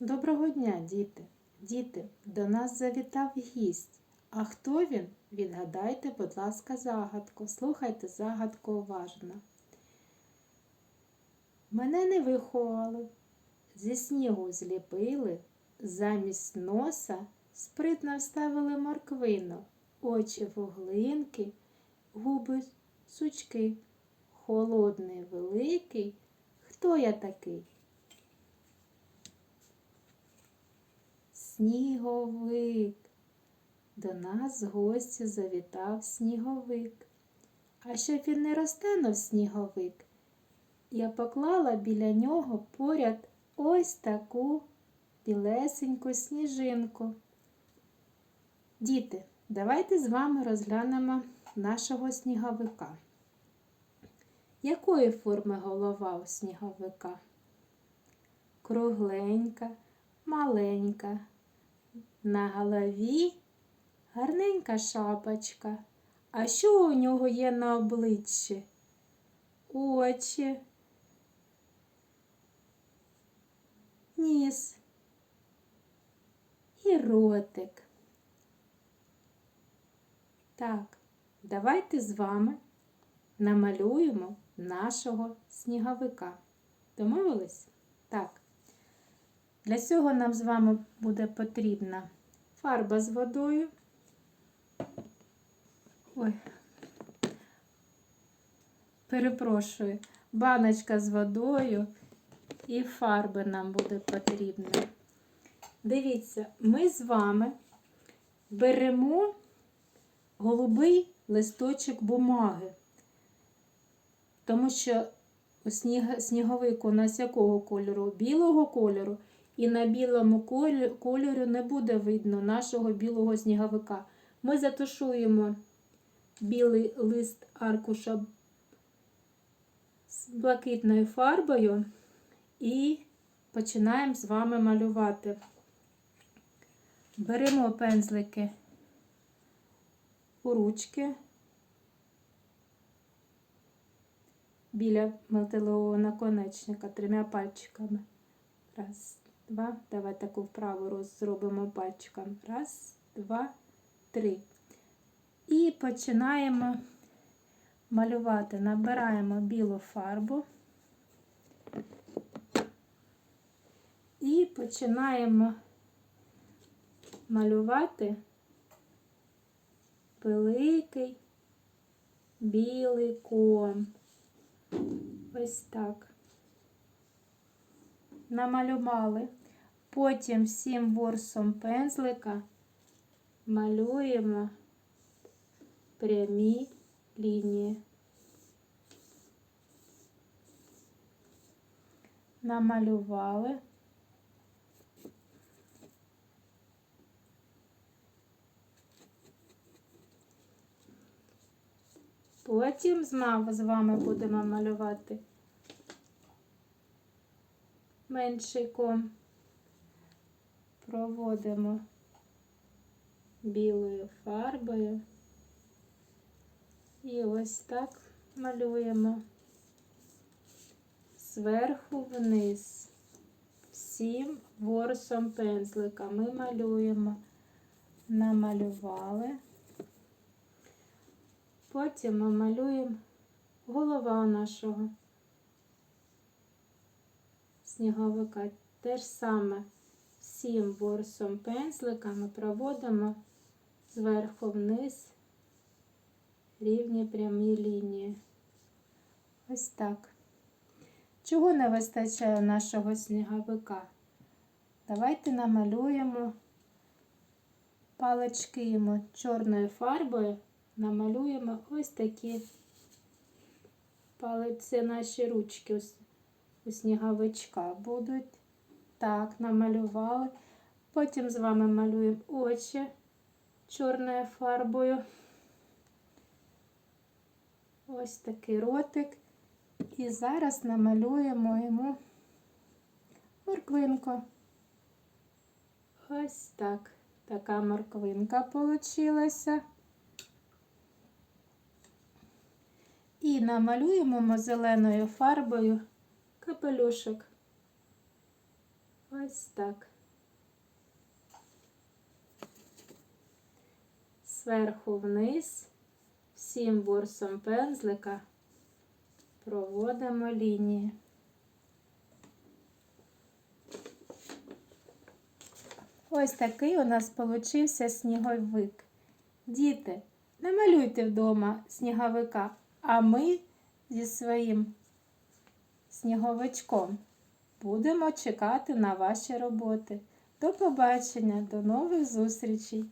Доброго дня, діти! Діти, до нас завітав гість. А хто він? Відгадайте, будь ласка, загадку. Слухайте загадку уважно. Мене не виховали, зі снігу зліпили, замість носа спритно вставили морквину, очі вуглинки, губи сучки. Холодний великий. Хто я такий? Сніговик. До нас з гості завітав сніговик. А щоб він не розтанув сніговик, я поклала біля нього поряд ось таку білесеньку сніжинку. Діти, давайте з вами розглянемо нашого сніговика. Якої форми голова у сніговика? Кругленька, маленька. На голові гарненька шапочка. А що у нього є на обличчі? Очі, ніс і ротик. Так, давайте з вами намалюємо нашого сніговика. Домовились? Так. Для цього нам з вами буде потрібна фарба з водою. Ой, перепрошую, баночка з водою і фарби нам буде потрібна. Дивіться, ми з вами беремо голубий листочок бумаги, тому що сніг, сніговик у нас якого кольору? Білого кольору. І на білому кольорі не буде видно нашого білого сніговика. Ми затушуємо білий лист аркуша з блакитною фарбою і починаємо з вами малювати. Беремо пензлики у ручки біля металевого наконечника трьома пальчиками. Раз, два. Давай таку вправу роз зробимо пальчиком. Раз, два, три. І починаємо малювати. Набираємо білу фарбу і починаємо малювати великий білий ком. Ось так. Намалювали. Потім всім ворсом пензлика малюємо прямі лінії. Намалювали. Потім з вами будемо малювати менший ком. Проводимо білою фарбою. І ось так малюємо зверху вниз. Всім ворсом пензлика ми малюємо, намалювали. Потім ми малюємо голова нашого сніговика. Те ж саме всім ворсом пензлика ми проводимо зверху вниз рівні прямі лінії. Ось так. Чого не вистачає нашого сніговика? Давайте намалюємо палички йому чорною фарбою, намалюємо ось такі палиці наші ручки у сніговичка будуть. Так, намалювали. Потім з вами малюємо очі чорною фарбою. Ось такий ротик. І зараз намалюємо йому морквинку. Ось так. Така морквинка получилася. І намалюємо ми зеленою фарбою капелюшок. Ось так. Зверху вниз, всім борсом пензлика проводимо лінії. Ось такий у нас получився сніговик. Діти, намалюйте вдома сніговика, а ми зі своїм сніговичком будемо чекати на ваші роботи. До побачення, до нових зустрічей!